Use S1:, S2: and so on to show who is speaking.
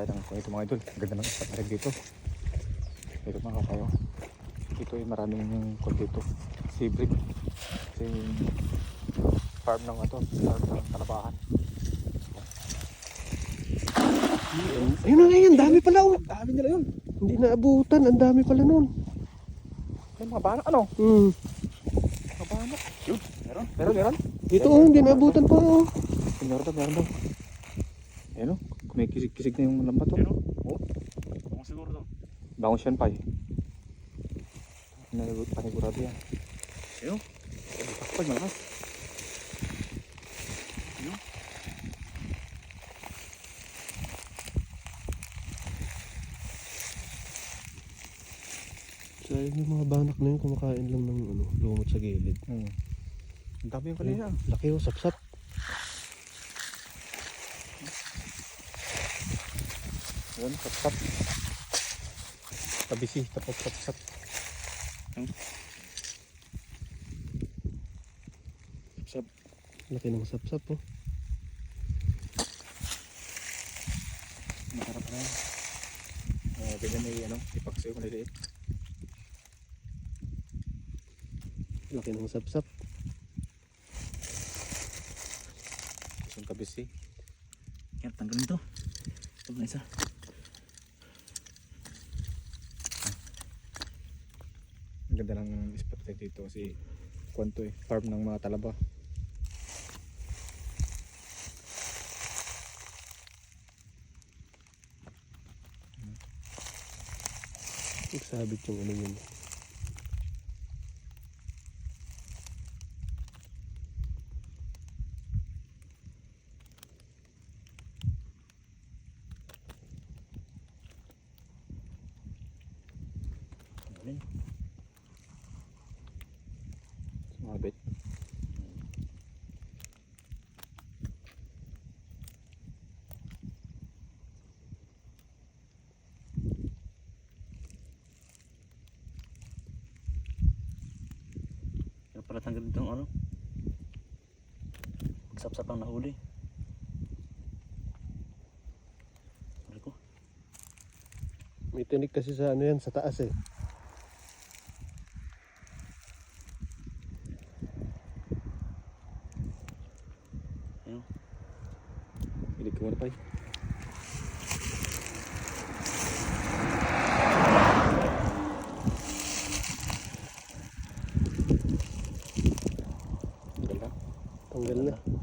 S1: tayo ng ito mga idol. Ganda ng isang dito. Dito mga kayo. Dito ay maraming kung dito. Sibrig. Kasi farm ng ito. Farm ng talabahan.
S2: Ayun na nga yan, dami pala oh.
S1: Dami nila yun.
S2: Hindi naabutan, ang dami pala nun.
S1: May mga banak ano?
S2: Hmm.
S1: Mga banak. Yun. Meron. Meron. Meron.
S2: Dito oh, hindi naabutan pa oh.
S1: Meron daw. Meron daw. Ayun o. Kumikisig-kisig na yung lambat o.
S3: Ano? Kung siguro to.
S1: Bangon siya pa eh. Nalagot panigurado yan.
S3: Ayun.
S1: Pag malakas.
S2: Sayang yung mga banak na yun, kumakain lang ng ano, lumot sa gilid.
S1: Hmm. Ang dami yung kanina.
S2: Laki oh, sapsap.
S1: Yun, tap tap. Tabisi, tapos tap tap.
S3: Sab.
S2: Laki ng sapsap oh.
S1: Masarap na yan. Uh, ganyan may ano, ipaksayo ko niliit.
S2: Laki ng sapsap.
S1: Isang tabisi.
S3: Yan, tanggalin to. Ito na isa.
S1: Ang ganda ng spot tayo dito kasi kwanto eh, farm ng mga talaba.
S2: Nagsabit yung ano yun.
S3: Tanggalin. Kaya pala tanggalin itong ano. Sapsap ang nahuli. Ko?
S2: May tinik kasi sa ano yan, sa taas eh.
S3: Ayun.
S1: Ilig ko pa eh. Ang ganda.